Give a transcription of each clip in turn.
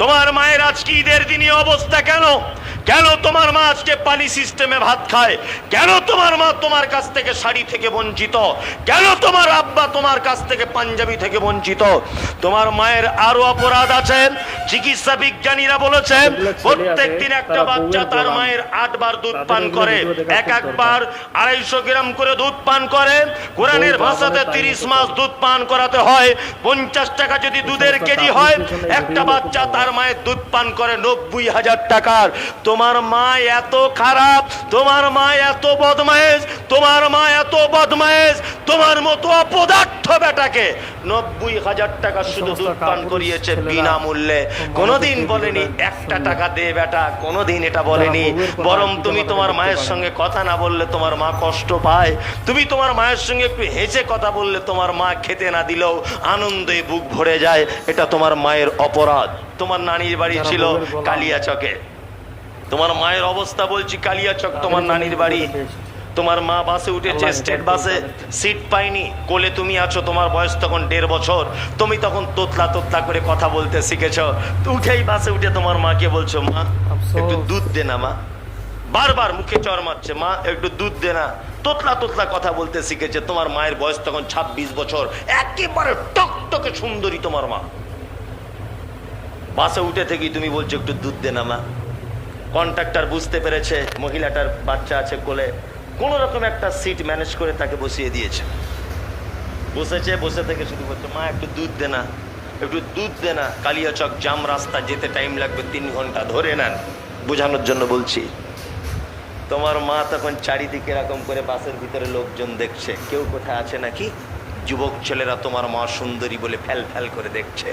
তোমার মায়ের আজকে ঈদের দিনই অবস্থা কেন? কেন তোমার মা আজকে পানি সিস্টেমে ভাত খায়? কেন তোমার মা তোমার কাছ থেকে শাড়ি থেকে বঞ্চিত? কেন তোমার আব্বা তোমার কাছ থেকে পাঞ্জাবি থেকে বঞ্চিত? তোমার মায়ের আরও অপরাধ আছে চিকিৎসা বিজ্ঞানীরা বলেছেন প্রত্যেক দিন একটা বাচ্চা তার মায়ের আটবার দুধ পান করে এক একবার আড়াইশো গ্রাম করে দুধ পান করে। কোরআনের ভাষাতে তিরিশ মাস দুধ পান করাতে হয়। পঞ্চাশ টাকা যদি দুধের কেজি হয় একটা বাচ্চা তার মায়ের দুধ পান করে নব্বই হাজার টাকার। তোমার মা এত খারাপ তোমার মা এত বদমায়েশ তোমার মা এত বদমায়েশ তোমার মতো অপদার্থ বেটাকে নব্বই হাজার টাকা শুধু সমস্ত দুধ পান করিয়েছে বিনামূল্যে। কোনোদিন বলেনি একটা টাকা দে বেটা কোনোদিন এটা বলেনি। বরং তুমি তোমার মায়ের সঙ্গে কথা না বললে তোমার মা কষ্ট পায়। তুমি তোমার মায়ের সঙ্গে একটু হেসে কথা বললে তোমার মা খেতে না দিলেও আনন্দে বুক ভরে যায়। এটা তোমার মায়ের অপরাধ। তোমার নানির বাড়ি ছিল কালিয়া গোলাম। তোমার মায়ের অবস্থা বলছি কালিয়াচক তোমার নানির বাড়ি। তোমার মা বাসে উঠেছে স্টেট বাসে সিট পাইনি কোলে তুমি আছো তোমার বয়স তখন দেড় বছর। তুমি তখন তোতলা তোতলা করে কথা বলতে শিখেছ। উঠেই বাসে উঠে তোমার মাকে বলছো মা একটু দুধ দে না মা। বারবার মুখে চর মারছে মা একটু দুধ দে না। তোতলা তোতলা কথা বলতে শিখেছে তোমার মায়ের বয়স তখন ছাব্বিশ বছর। একেবারে টকটকে সুন্দরী তোমার মা। বাসে উঠে থেকেই তুমি বলছো একটু দুধ দে না মা। কন্ট্রাক্টর বুঝতে পেরেছে, মহিলাটার বাচ্চা আছে কোলে। কোন রকম একটা সিট ম্যানেজ করে তাকে বসিয়ে দিয়েছে। বসেছে, বসে থেকে শুধু বলছে, মা, একটু দুধ দে না, একটু দুধ দে না, কালিয়াচক জাম রাস্তা যেতে টাইম লাগবে, তিন ঘণ্টা ধরে নেন। বোঝানোর জন্য বলছি, তোমার মা তখন চারিদিকে এরকম করে বাসের ভিতরে লোকজন দেখছে। কেউ কোথায় আছে নাকি? যুবক ছেলেরা তোমার মা সুন্দরী বলে ফ্যাল ফ্যাল করে দেখছে।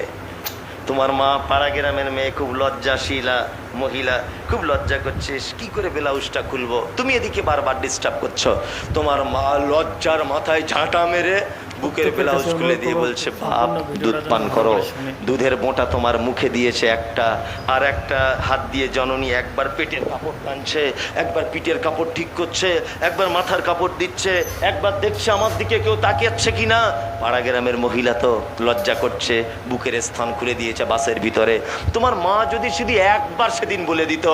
তোমার মা পাড়া গ্রামের মেয়ে খুব লজ্জাশীলা মহিলা, খুব লজ্জা করছিস, কি করে ব্লাউজটা খুলবো? তুমি এদিকে বারবার ডিস্টার্ব করছ। তোমার মা লজ্জার মাথায় ঝাঁটা মেরে বুকের ব্লাউজ খুলে দিয়ে বলছে বাপ দুধ পান করো। দুধের বোঁটা তোমার মুখে দিয়েছে একটা আর একটা হাত দিয়ে জননী একবার পেটের কাপড় টানছে একবার পিঠের কাপড় ঠিক করছে একবার মাথার কাপড় দিচ্ছে একবার দেখছে আমার দিকে কেউ তাকিয়াচ্ছে কিনা? পাড়া গ্রামের মহিলা তো লজ্জা করছে বুকের স্থান খুলে দিয়েছে বাসের ভিতরে। তোমার মা যদি শুধু একবার সেদিন বলে দিত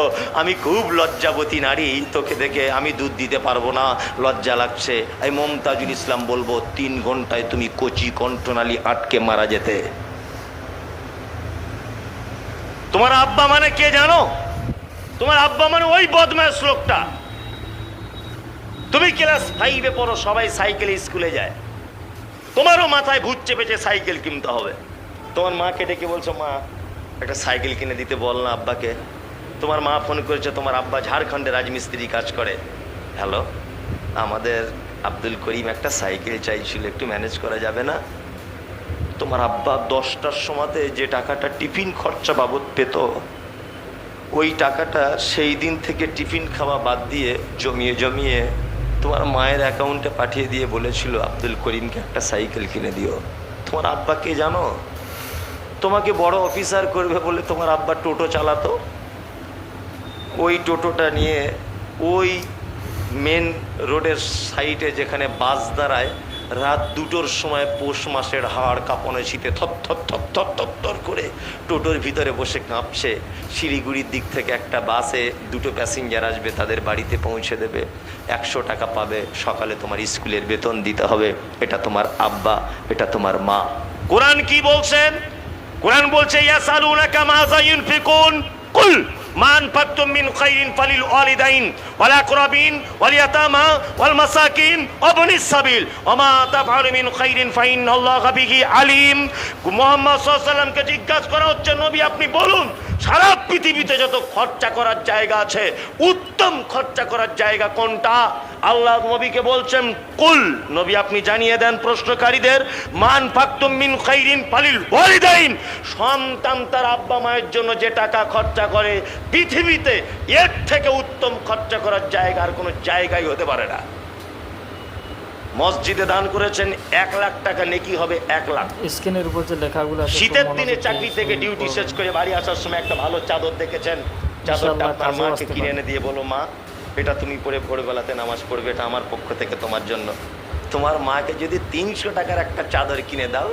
আমি খুব লজ্জাবতী নারী তোকে দেখে আমি দুধ দিতে পারব না। লজ্জা লাগছে। এই মমতাজুল ইসলাম বলব তিন ঘন্টায় তুমি কচি কণ্ঠনালী আটকে মারা যেতে। তোমার আব্বা মানে কে জানো? তোমার আব্বা মানে ওই বদমাস লোকটা। তুমি ক্লাস ফাইভে পড়ো, সবাই সাইকেলে স্কুলে যায়। তোমারও মাথায় ভূত চেপেছে, সাইকেল কিনতে হবে। তোমার মাকে ডেকে বলছো, মা, একটা সাইকেল কিনে দিতে বল না আব্বাকে। তোমার মা ফোন করেছে, তোমার আব্বা ঝাড়খণ্ডে রাজমিস্ত্রি কাজ করে। হ্যালো? আমাদের আব্দুল করিম একটা সাইকেল চাইছিল, একটু ম্যানেজ করা যাবে না? তোমার আব্বা দশটার সময়তে যে টাকাটা টিফিন খরচা বাবদ পেত, ওই টাকাটা সেই দিন থেকে টিফিন খাওয়া বাদ দিয়ে জমিয়ে জমিয়ে তোমার মায়ের অ্যাকাউন্টে পাঠিয়ে দিয়ে বলেছিল, আব্দুল করিমকে একটা সাইকেল কিনে দিও। তোমার আব্বাকে জানো? তোমাকে বড় অফিসার করবে বলে তোমার আব্বা টোটো চালাতো। ওই টোটোটা নিয়ে ওই মেন রোডের সাইডে যেখানে বাস দাঁড়ায়, রাত দুটোর সময় পৌষ মাসের হাড় কাঁপানো শীতে থর থর থপ থর থপ, থর করে টোটোর ভিতরে বসে কাঁপছে। শিলিগুড়ির দিক থেকে একটা বাসে দুটো প্যাসেঞ্জার আসবে, তাদের বাড়িতে পৌঁছে দেবে। একশো টাকা পাবে, সকালে তোমার স্কুলের বেতন দিতে হবে। এটা তোমার আব্বা, এটা তোমার মা। কোরআন কি বলছেন? কোরআন বলছে, ইয়াসালুনাকা মাযা ইউনফিকুন কুল! মা পাত্তুম মিন খাইরিন ফালিল ওয়ালিদাইন, ওয়াল আকরাবিন ওয়াল ইয়াতামা ওয়াল মাসাকিন ওয়াবনিস সাবিল। ওমা তাফআলু মিন খাইরিন ফাইন্নাল্লাহা বিহি আলিম। মুহাম্মদ সাল্লাল্লাহু আলাইহি ওয়াসাল্লামকে জিজ্ঞাসা করা হচ্ছে, নবী, আপনি বলুন, সারা পৃথিবীতে যত খরচা করার জায়গা আছে উত্তম খরচা করার জায়গা কোনটা? আল্লাহ নবীকে বলছেন কুল। নবী আপনি জানিয়ে দেন প্রশ্নকারীদের মান ফাকতুম মিন খাইরিন ফালিল ওয়ালিদাইন। সন্তান তার আব্বা মায়ের জন্য যে টাকা খরচা করে পৃথিবীতে এর থেকে উত্তম খরচা করার জায়গা আর কোনো জায়গাই হতে পারে না। মসজিদে দান করেছেন এক লাখ টাকা নেকি হবে এক লাখ। স্ক্রিনের উপর যে লেখাগুলো শীতের দিনে চাকরি থেকে ডিউটি শেষ করে বাড়ি আসার সময় একটা ভালো চাদর দেখেছেন। চাদরটা আপনার মাকে কিনে এনে দিয়ে বলো মা এটা তুমি পরে ভোরবেলাতে নামাজ পড়বে এটা আমার পক্ষ থেকে তোমার জন্য। তোমার মাকে যদি তিনশো টাকার একটা চাদর কিনে দাও